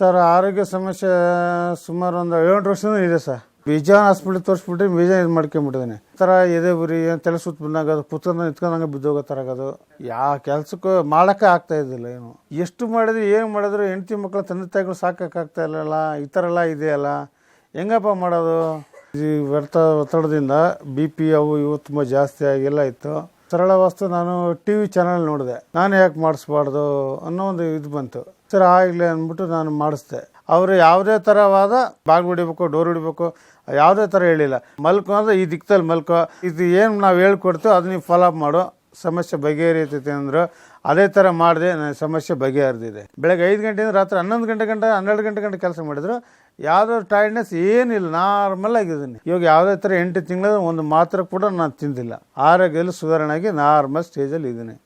Sir, ಆರೋಗ್ಯ ಸಮಸ್ಯೆ ಸುಮಾರು ಒಂದು ಏಳೆಂಟು ವರ್ಷದಿಂದ ಇದೆ ಸರ್. ಬೀಜಾನ್ ಹಾಸ್ಪಿಟ್ಲ್ ತೋರಿಸ್ಬಿಟ್ಟು ಬೀಜಾನ್ ಇದು ಮಾಡ್ಕೊಂಬಿಟ್ಟಿದ್ದೀನಿ. ಈ ಥರ ಎದೆ ಉರಿ ತಲೆ ಸುತ್ತ ಬಂದಾಗ ಅದು ಪುತ್ರನ ಬಿದ್ದೋಗೋ ಥರ ಆಗೋದು. ಯಾವ ಕೆಲಸಕ್ಕೂ ಮಾಡೋಕ್ಕೆ ಆಗ್ತಾ ಇದ್ದಿಲ್ಲ ಏನು. ಎಷ್ಟು ಮಾಡಿದ್ರು, ಏನು ಮಾಡಿದ್ರು ಹೆಂಡತಿ ಮಕ್ಕಳು ತಂದೆ ತಾಯಿಗಳು ಸಾಕಾಗ್ತಾ ಇಲ್ಲಲ್ಲ, ಈ ಥರ ಎಲ್ಲ ಇದೆಯಲ್ಲ. ಹೆಂಗಪ್ಪ ಮಾಡೋದು? ಈ ವ್ಯರ್ಥ ಒತ್ತಡದಿಂದ ಬಿ ಪಿ ಅವು ಇವು ತುಂಬ ಜಾಸ್ತಿ ಆಗಿಲ್ಲ ಇತ್ತು. ಸರಳ ವಸ್ತು ನಾನು ಟಿ ವಿ ಚಾನಲ್ ನೋಡಿದೆ. ನಾನು ಯಾಕೆ ಮಾಡಿಸ್ಬಾರ್ದು ಅನ್ನೋ ಒಂದು ಇದು ಬಂತು. ಸರಿ, ಆಗಲಿ ಅಂದ್ಬಿಟ್ಟು ನಾನು ಮಾಡಿಸ್ದೆ. ಅವರು ಯಾವುದೇ ಥರವಾದ ಬಾಗಿಲು ಹೊಡಿಬೇಕು, ಡೋರ್ ಹೊಡಿಬೇಕು, ಯಾವುದೇ ಥರ ಹೇಳಿಲ್ಲ. ಮಲ್ಕೋ ಅಂದರೆ ಈ ದಿಕ್ಕದಲ್ಲಿ ಮಲ್ಕೋ. ಇದು ಏನು ನಾವು ಹೇಳ್ಕೊಡ್ತೀವೋ ಅದು ನೀವು ಫಾಲೋ ಮಾಡು. ಸಮಸ್ಯೆ ಬಗೆಹರಿತೈತೆ ಅಂದ್ರೆ ಅದೇ ಥರ ಮಾಡಿದೆ ನನ್ನ ಸಮಸ್ಯೆ ಬಗೆಹರಿದಿದೆ. ಬೆಳಗ್ಗೆ ಐದು ಗಂಟೆಯಿಂದ ರಾತ್ರಿ ಹನ್ನೊಂದು ಗಂಟೆ ಗಂಟೆ, ಹನ್ನೆರಡು ಗಂಟೆ ಗಂಟೆ ಕೆಲಸ ಮಾಡಿದ್ರು ಯಾವುದೋ ಟೈರ್ಡ್ನೆಸ್ ಏನಿಲ್ಲ ನಾರ್ಮಲ್ ಆಗಿದ್ದೀನಿ ಇವಾಗ ಯಾವುದೇ ಥರ ಎಂಟು ತಿಂಗಳ ಒಂದು ಮಾತ್ರ ಕೂಡ ನಾನು ತಿಂದಿಲ್ಲ. ಆರೋಗ್ಯದಲ್ಲಿ ಸುಧಾರಣೆ ಆಗಿ ನಾರ್ಮಲ್ ಸ್ಟೇಜಲ್ಲಿ ಇದ್ದೀನಿ